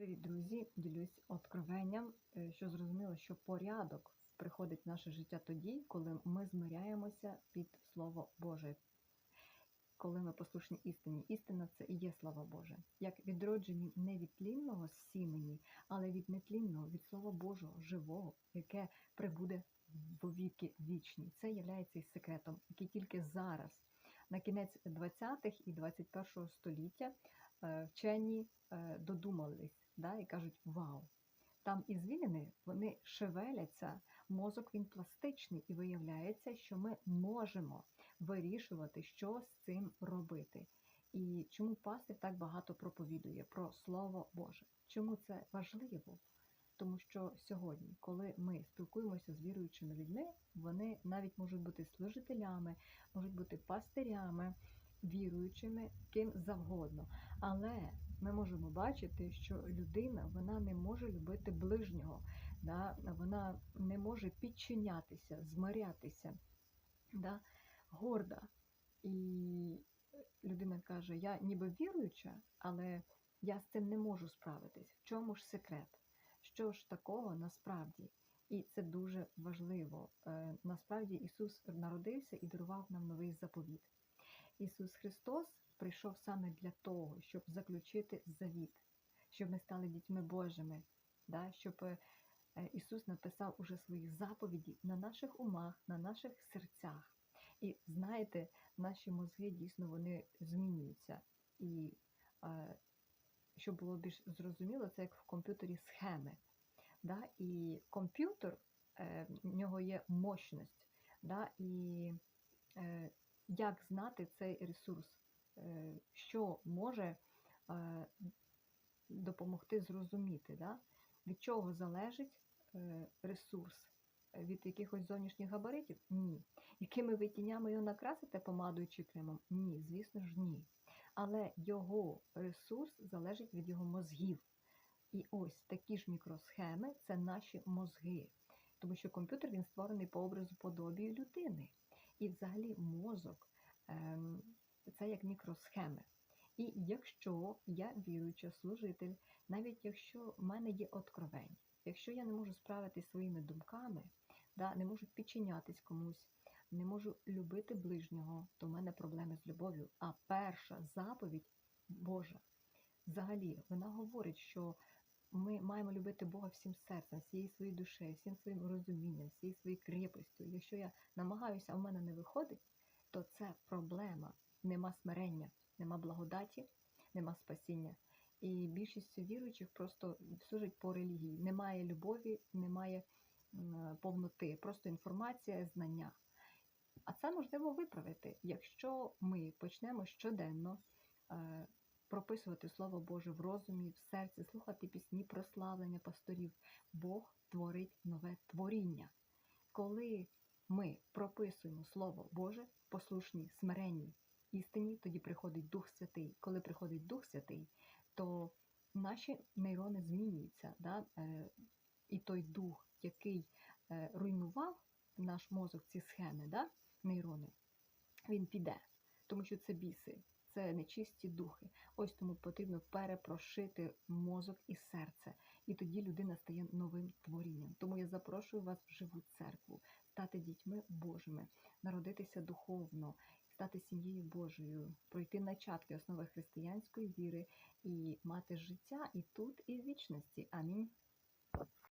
Привіт, друзі! Ділюсь откровенням, е, що зрозуміло, що порядок приходить в наше життя тоді, коли ми змиряємося під Слово Боже, коли ми послушні істині. Істина це і є слава Боже, як відроджені не від тлінного сімені, але від нетлінного, від Слова Божого, живого, яке прибуде в віки вічні. Це є секретом, який тільки зараз, на кінець 20-х і 21 століття, вчені е, додумались да, і кажуть Вау! Там ізвіліни вони шевеляться, мозок він пластичний, і виявляється, що ми можемо вирішувати, що з цим робити. І чому пастир так багато проповідує про Слово Боже? Чому це важливо? Тому що сьогодні, коли ми спілкуємося з віруючими людьми, вони навіть можуть бути служителями, можуть бути пастирями, віруючими, ким завгодно. Але ми можемо бачити, що людина вона не може любити ближнього, да? вона не може підчинятися, змирятися, да? горда. І людина каже: Я ніби віруюча, але я з цим не можу справитись. В чому ж секрет? Що ж такого насправді? І це дуже важливо. Е, насправді Ісус народився і дарував нам новий заповіт. Ісус Христос прийшов саме для того, щоб заключити завіт, щоб ми стали дітьми Божими, да? щоб е, Ісус написав уже свої заповіді на наших умах, на наших серцях. І знаєте, наші мозги дійсно вони змінюються. І е, щоб було більш зрозуміло, це як в комп'ютері схеми. Да? І комп'ютер, е, в нього є мощність. Да? І як знати цей ресурс? Е, що може е, допомогти зрозуміти, да? від чого залежить е, ресурс, від якихось зовнішніх габаритів? Ні. Якими ви тінями його накрасите помадою чи кремом? Ні, звісно ж, ні. Але його ресурс залежить від його мозгів. І ось такі ж мікросхеми це наші мозги. Тому що комп'ютер він створений по образу подобію людини. І взагалі мозок ем, це як мікросхеми. І якщо я віруюча служитель, навіть якщо в мене є откровень, якщо я не можу справитися своїми думками, да, не можу підчинятись комусь, не можу любити ближнього, то в мене проблеми з любов'ю. А перша заповідь Божа, взагалі, вона говорить, що ми маємо любити Бога всім серцем, всією своєю душею, всім своїм розумінням, всією своєю крепостю. Якщо я намагаюся, а в мене не виходить, то це проблема нема смирення, нема благодаті, нема спасіння. І більшість віруючих просто служить по релігії. Немає любові, немає повноти, просто інформація, знання. А це можливо виправити, якщо ми почнемо щоденно е, прописувати Слово Боже в розумі, в серці, слухати пісні, прославлення пасторів. Бог творить нове творіння. Коли ми прописуємо Слово Боже, послушні, смиренні, істині, тоді приходить Дух Святий. Коли приходить Дух Святий, то наші нейрони змінюються. Да? Е, і той дух, який е, руйнував наш мозок, ці схеми, да? нейрони, він піде, тому що це біси. Це нечисті духи. Ось тому потрібно перепрошити мозок і серце. І тоді людина стає новим творінням. Тому я запрошую вас в живу церкву, стати дітьми Божими, народитися духовно стати сім'єю Божою, пройти начатки основи християнської віри і мати життя і тут, і в вічності. Амінь.